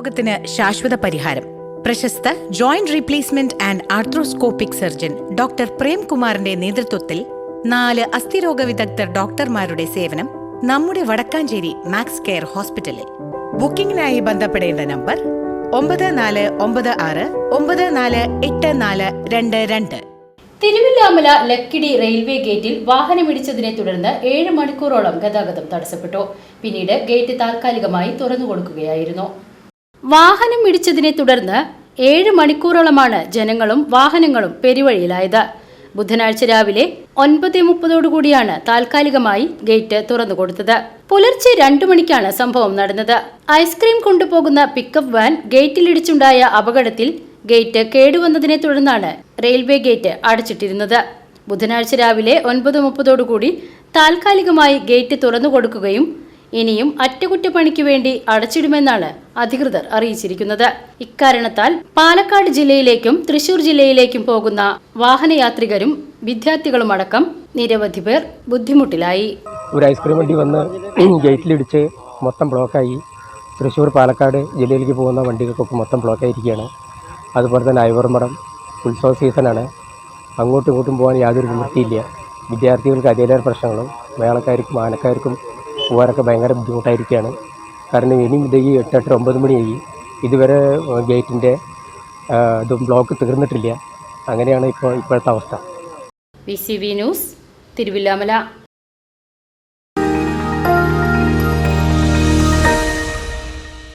രോഗത്തിന് ശാശ്വത പരിഹാരം. പ്രശസ്ത joint replacement and arthroscopic surgeon doctor പ്രേംകുമാറിന്റെ നേതൃത്വത്തിൽ നാല് അസ്ഥിരോഗ വിദഗ്ധർ ഡോക്ടർമാരുടെ സേവനം നമ്മുടെ വടക്കാഞ്ചേരി മാക്സ് കെയർ ഹോസ്പിറ്റലിൽ. ബുക്കിംഗിനായി ബന്ധപ്പെടേണ്ട നമ്പർ ഒമ്പത് നാല് ഒമ്പത് ആറ് ഒമ്പത് നാല് എട്ട് നാല് രണ്ട് രണ്ട്. തിരുവില്ലാമല ലക്കിടി റെയിൽവേ ഗേറ്റിൽ വാഹനമിടിച്ചതിനെ തുടർന്ന് ഏഴ് മണിക്കൂറോളം ഗതാഗതം തടസ്സപ്പെട്ടു. പിന്നീട് ഗേറ്റ് താൽക്കാലികമായി തുറന്നു കൊടുക്കുകയായിരുന്നു വാഹനം ഇടിച്ചതിനെ തുടർന്ന് ഏഴ് മണിക്കൂറോളമാണ് ജനങ്ങളും വാഹനങ്ങളും പെരുവഴിയിലായത്. ബുധനാഴ്ച രാവിലെ ഒൻപത് മുപ്പതോടുകൂടിയാണ് താൽക്കാലികമായി ഗേറ്റ് തുറന്നു കൊടുത്തത്. പുലർച്ചെ രണ്ടു മണിക്കാണ് സംഭവം നടന്നത്. ഐസ്ക്രീം കൊണ്ടുപോകുന്ന പിക്കപ്പ് വാൻ ഗേറ്റിലിടിച്ചുണ്ടായ അപകടത്തിൽ ഗേറ്റ് കേടുവന്നതിനെ തുടർന്നാണ് റെയിൽവേ ഗേറ്റ് അടച്ചിട്ടിരുന്നത്. ബുധനാഴ്ച രാവിലെ ഒൻപത് മുപ്പതോടുകൂടി താൽക്കാലികമായി ഗേറ്റ് തുറന്നു കൊടുക്കുകയും ഇനിയും അറ്റകുറ്റപ്പണിക്ക് വേണ്ടി അടച്ചിടുമെന്നാണ് അധികൃതർ അറിയിച്ചിരിക്കുന്നത്. ഇക്കാരണത്താൽ പാലക്കാട് ജില്ലയിലേക്കും തൃശൂർ ജില്ലയിലേക്കും പോകുന്ന വാഹനയാത്രികരും വിദ്യാർത്ഥികളുമടക്കം നിരവധി പേർ ബുദ്ധിമുട്ടിലായി. ഒരു ഐസ്ക്രീം വണ്ടി വന്ന് ഗേറ്റിലിടിച്ച് മൊത്തം ബ്ലോക്കായി. തൃശ്ശൂർ പാലക്കാട് ജില്ലയിലേക്ക് പോകുന്ന വണ്ടികൾക്കൊക്കെ മൊത്തം ബ്ലോക്കായിരിക്കുകയാണ്. അതുപോലെ തന്നെ ഐവർമടം ഉത്സവ സീസണാണ്. അങ്ങോട്ടും ഇങ്ങോട്ടും പോകാൻ യാതൊരു നിവൃത്തിയില്ല വിദ്യാർത്ഥികൾക്ക് അതിലേറെ പ്രശ്നങ്ങളും. മേളക്കാർക്കും ആനക്കാർക്കും പോകാനൊക്കെ ഭയങ്കര ബുദ്ധിമുട്ടായിരിക്കുകയാണ്. കാരണം ഇനി ഇത് ഈ എട്ട് എട്ട് ഒമ്പത് മണിയായി. ഇതുവരെ ഗേറ്റിന്റെ ഇതും ബ്ലോക്ക് തീർന്നിട്ടില്ല. അങ്ങനെയാണ് ഇപ്പോൾ ഇപ്പോഴത്തെ അവസ്ഥ. V C V news Thiruvilwamala.